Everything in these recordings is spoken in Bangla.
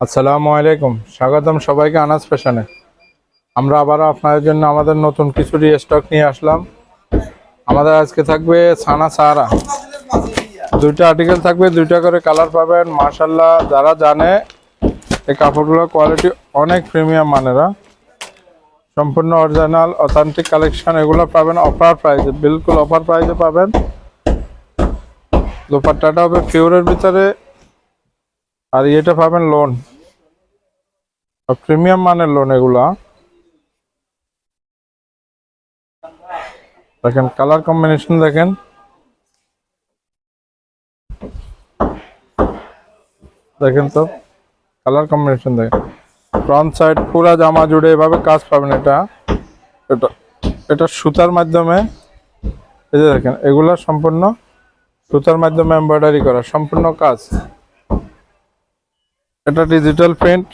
আসসালামু আলাইকুম। স্বাগতম সবাইকে আনাজ ফ্যাশনে। আমরা আবারও আপনাদের জন্য আমাদের নতুন কিছু স্টক নিয়ে আসলাম। আমাদের আজকে থাকবে ছানা সাহারা দুইটা আর্টিকেল থাকবে, দুইটা করে কালার পাবেন। মার্শাল্লাহ যারা জানে, এই কাপড়গুলোর কোয়ালিটি অনেক প্রিমিয়াম মানেরা। সম্পূর্ণ অরিজিনাল অথেন্টিক কালেকশন এগুলো পাবেন অফার প্রাইসে বিলকুল অফার প্রাইসে পাবেন। দোপাট্টাটা হবে পিওরের ভিতরে। আর এটা পাবেন লোন প্রিমিয়াম মানের লোন এগুলা। দেখেন কালার কম্বিনেশন দেখেন। দেখেন তো কালার কম্বিনেশন দেখেন। ফ্রন্ট সাইড পুরা জামা জুড়ে এভাবে কাজ পাবেন এটা। এটা এটা সুতার মাধ্যমে। এই যে দেখেন, এগুলা সম্পূর্ণ সুতার মাধ্যমে এমব্রয়ডারি করা, সম্পূর্ণ কাজ। এটা ডিজিটাল প্রিন্ট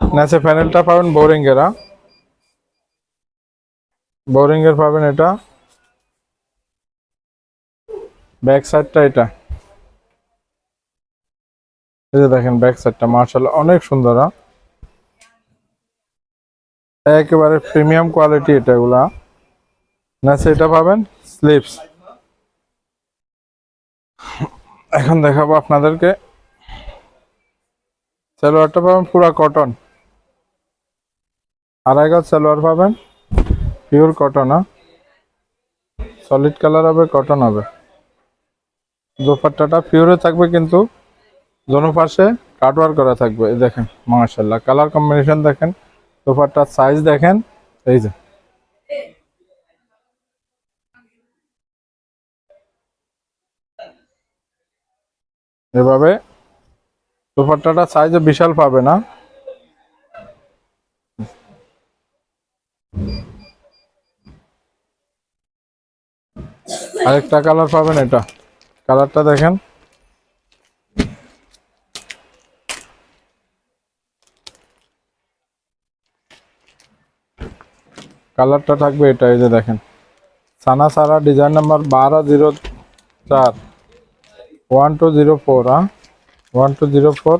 নেসে প্যানেলটা পাবেন বোরিং এরা বোরিং এর পাবেন এটা। ব্যাক সাইডটা এটা। এই যে দেখেন ব্যাক সাইডটা মার্শাল্লাহ অনেক সুন্দর? একেবারে প্রিমিয়াম কোয়ালিটি এটা এগুলা নেসে এটা পাবেন স্লিপস এখন দেখাবো আপনাদেরকে। সালোয়ারটা পাবেন পুরা কটন আড়াই গজ সালোয়ার পাবেন পিওর কটন হ্যাঁ সলিড কালার হবে কটন হবে। দোপাট্টাটা পিওরে থাকবে কিন্তু দোনো পাশে কাটওয়ার করা থাকবে দেখেন মাশাল্লাহ কালার কম্বিনেশন দেখেন, দোপাট্টার সাইজ দেখেন, এই যে। এভাবে দোপাট্টাটা সাইজে বিশাল পাবে না। আরেকটা কালার পাবেন এটা। কালারটা দেখেন। কালারটা থাকবে এটা, এই যে দেখেন। সানা সারা ডিজাইন নাম্বার বারো জিরো চার ওয়ান টু জিরো ফোর হ্যাঁ? ওয়ান টু জিরো ফোর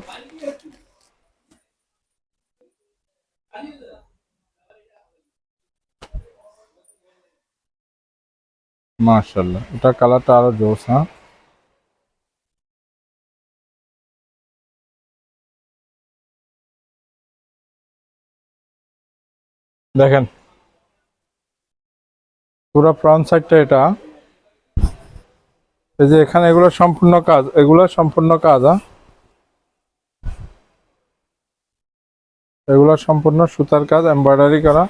মার্শাল্লাহ এটা কালারটা আরও জোস হ্যাঁ? দেখেন, পুরো ফ্রন্ট সাইডটা এটা। এই যে এখানে এগুলো সম্পূর্ণ কাজ, এগুলো সম্পূর্ণ কাজ হ্যাঁ? এগুলো সম্পূর্ণ সুতার কাজ এমব্রয়ডারি করা।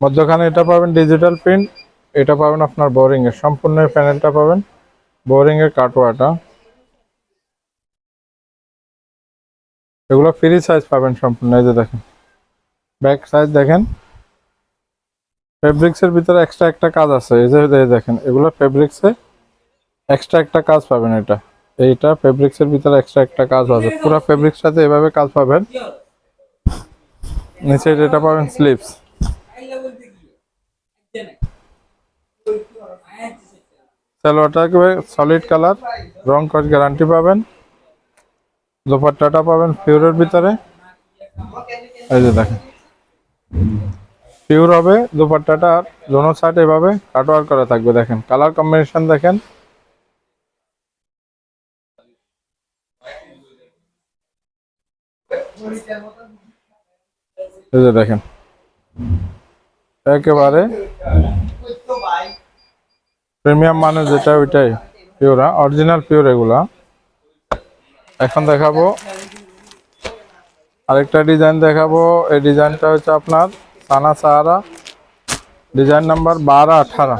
মধ্যখানে এটা পাবেন ডিজিটাল প্রিন্ট এটা পাবেন আপনার বোরিং এর। সম্পূর্ণ প্যানেলটা পাবেন বোরিং এর কাটোয়াটা এগুলো ফ্রি সাইজ পাবেন সম্পূর্ণ, এই যে দেখেন। ব্যাক সাইজ দেখেন। ফেব্রিক্সের ভিতরে এক্সট্রা একটা কাজ আছে, এই যে দেখেন, এগুলো ফেব্রিক্সে এক্সট্রা একটা কাজ পাবেন এটা। এইটা ফেব্রিক্সের ভিতরে এক্সট্রা একটা কাজ আছে। পুরো ফেব্রিক্সটাতে এভাবে কাজ পাবেন। নিচে এটা পাবেন স্লিপস সালোয়ারটা সলিড কালার রং কস গ্যারান্টি পাবেন। দোপাট্টাটা পাবেন পিওরের ভিতরে। এই যে দেখেন। পিওর হবে, দোপাট্টাটা আর দোনো সাইড এভাবে কাটওয়ার করা থাকবে, দেখেন। কালার কম্বিনেশন দেখেন। এই যে দেখেন। একেবারে প্রিমিয়াম মানে যেটা, ওইটাই পিওরা অরিজিনাল পিওর এগুলা। এখন দেখাবো আরেকটা ডিজাইন দেখাবো। এই ডিজাইনটা হচ্ছে আপনার সানা সাহারা। ডিজাইন নাম্বার বারো আঠারো।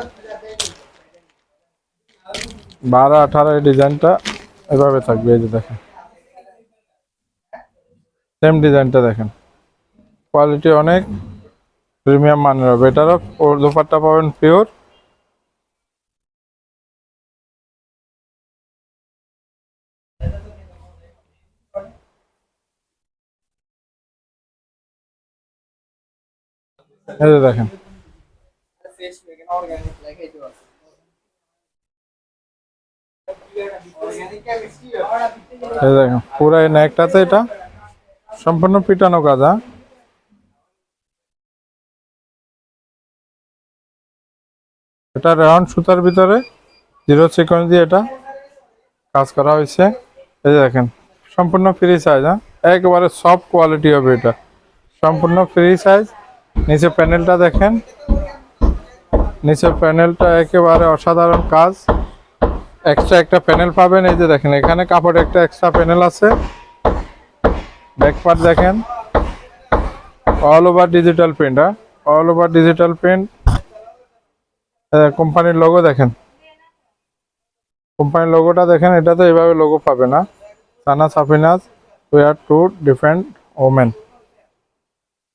বারো আঠারো এই ডিজাইনটা এভাবে থাকবে, এই যে দেখেন। সেম ডিজাইনটা দেখেন। কোয়ালিটি অনেক প্রিমিয়াম মানের হবে। এটারও দোপাট্টা পাবেন পিওর এই দেখেন। এই দেখেন পুরো নেকটাতে এটা। সম্পূর্ণ পিটানো কাজ এটা রাউন্ড সুতার ভিতরে জিরো সিকোয়েন্স দিয়ে এটা কাজ করা হয়েছে। এই দেখেন, সম্পূর্ণ ফ্রি সাইজ হ্যাঁ? একেবারে সফট কোয়ালিটি হবে এটা। সম্পূর্ণ ফ্রি সাইজ নিচে প্যানেলটা দেখেন। নিচে প্যানেলটা একেবারে অসাধারণ কাজ। এক্সট্রা একটা প্যানেল পাবেন। এই যে দেখেন, এখানে কাপড় একটা এক্সট্রা প্যানেল আছে। ব্যাক পার্ট দেখেন। অল ওভার ডিজিটাল প্রিন্ট হ্যাঁ? অল ওভার ডিজিটাল প্রিন্ট কোম্পানির লোগো দেখেন। কোম্পানির লোগোটা দেখেন, এটা তো এভাবে লোগো পাবে না। Sana Safinaz we are two different women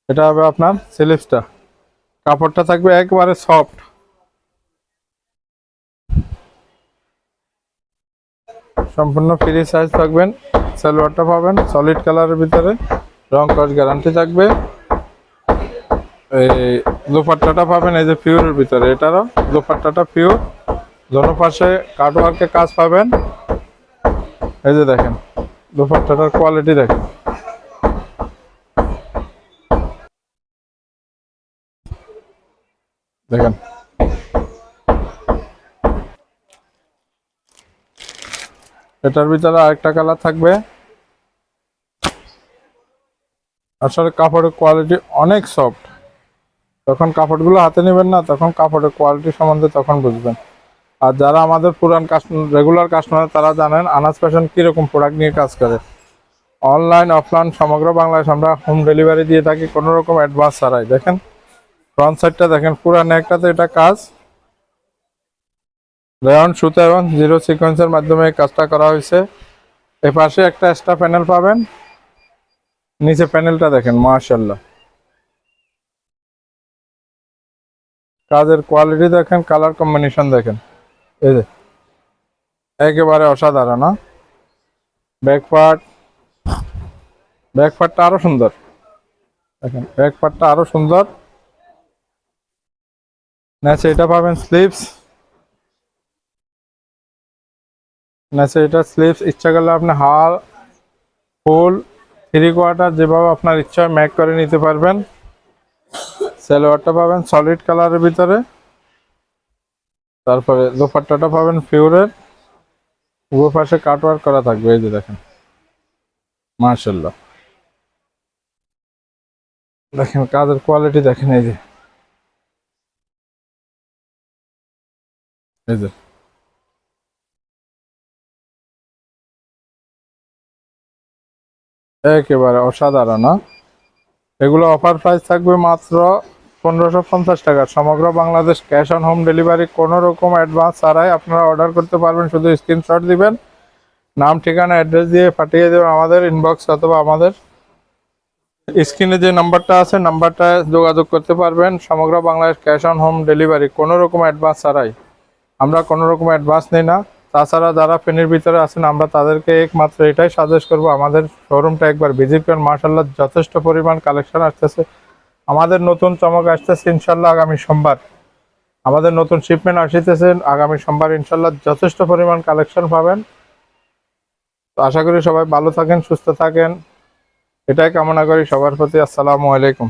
এটা হবে আপনার সিলিপসটা কাপড়টা থাকবে একবারে সফট সম্পূর্ণ ফ্রি সাইজ থাকবেন, সালোয়ারটা পাবেন সলিড কালারের ভিতরে। রং কস গ্যারান্টি থাকবে। এই দোপাট্টাটা পাবেন এই যে পিওরের ভিতরে। এটারও দোপাট্টাটা পিওর দোনো পাশে কাটওয়ার্কের কাজ পাবেন। এই যে দেখেন দোপাট্টাটার কোয়ালিটি দেখেন। দেখেন। এটার ভিতরে আরেকটা কালার থাকবে। আসলে কাপড়ের কোয়ালিটি অনেক সফট যখন কাপড়গুলো হাতে নেবেন না, তখন কাপড়ের কোয়ালিটি সম্বন্ধে তখন বুঝবেন। আর যারা আমাদের পুরান কাস্টমার রেগুলার কাস্টমার তারা জানেন আনাজ ফ্যাশন কীরকম প্রোডাক্ট নিয়ে কাজ করে। অনলাইন অফলাইন সমগ্র বাংলাদেশ আমরা হোম ডেলিভারি দিয়ে থাকি, কোনো রকম অ্যাডভান্স ছাড়াই। দেখেন ফ্রন্ট সাইডটা দেখেন পুরো নেকটাতে এটা কাজ। রেয়ন সুতা এবং জিরো সিকোয়েন্সের মাধ্যমে কাজটা করা হয়েছে। এ পাশে একটা এক্সট্রা প্যানেল পাবেন। নিচে প্যানেলটা দেখেন মার্শাল্লাহ কাজের কোয়ালিটি দেখেন কালার কম্বিনেশন দেখেন। এই যে, একেবারে অসাধারণ না ব্যাক পার্ট আরও সুন্দর। দেখেন ব্যাক পার্টটা আরও সুন্দর। নেচে এটা পাবেন স্লিপস নেচে এটা স্লিপস ইচ্ছা করলে আপনি হাল, ফুল থ্রি কোয়ার্টার যেভাবে আপনার ইচ্ছা ম্যাক করে নিতে পারবেন। সালোয়ারটা পাবেন সলিড কালারের ভিতরে। তারপরে দোপাট্টাটা পাবেন ফিউরের উভয় পাশে কাটওয়ার্ক করা থাকবে, এই যে দেখেন। মার্শাল্লাহ দেখেন, কাজের কোয়ালিটি দেখেন, এই যে। এই যে। একেবারে অসাধারণ না এগুলো অফার প্রাইস থাকবে মাত্র পনেরোশো পঞ্চাশ টাকা। সমগ্র Bangladesh cash on home delivery কোনো রকম অ্যাডভান্স ছাড়াই আপনারা অর্ডার করতে পারবেন। শুধু স্ক্রিনশট দিবেন, নাম, ঠিকানা অ্যাড্রেস দিয়ে পাঠিয়ে দেবেন আমাদের ইনবক্স অথবা আমাদের স্ক্রিনে যে নাম্বারটা আছে নাম্বারটা যোগাযোগ করতে পারবেন। সমগ্র Bangladesh cash on home delivery কোনো রকম অ্যাডভান্স ছাড়াই। আমরা কোনো রকম অ্যাডভান্স নিই না। তাছাড়া যারা ফেনীর ভিতরে আছেন, আমরা তাদেরকে একমাত্র এটাই সাজেস্ট করব। আমাদের শোরুমটা একবার ভিজিট করেন। মার্শাল্লাহ যথেষ্ট পরিমাণ কালেকশন আসতেছে। আমাদের নতুন চমক আসতেছে ইনশাল্লাহ আগামী সোমবার। আমাদের নতুন শিপমেন্ট আসিতেছে, আগামী সোমবার ইনশাল্লাহ যথেষ্ট পরিমাণ কালেকশন পাবেন। তো আশা করি সবাই ভালো থাকেন, সুস্থ থাকেন। এটাই কামনা করি সবার প্রতি। আসসালামু আলাইকুম।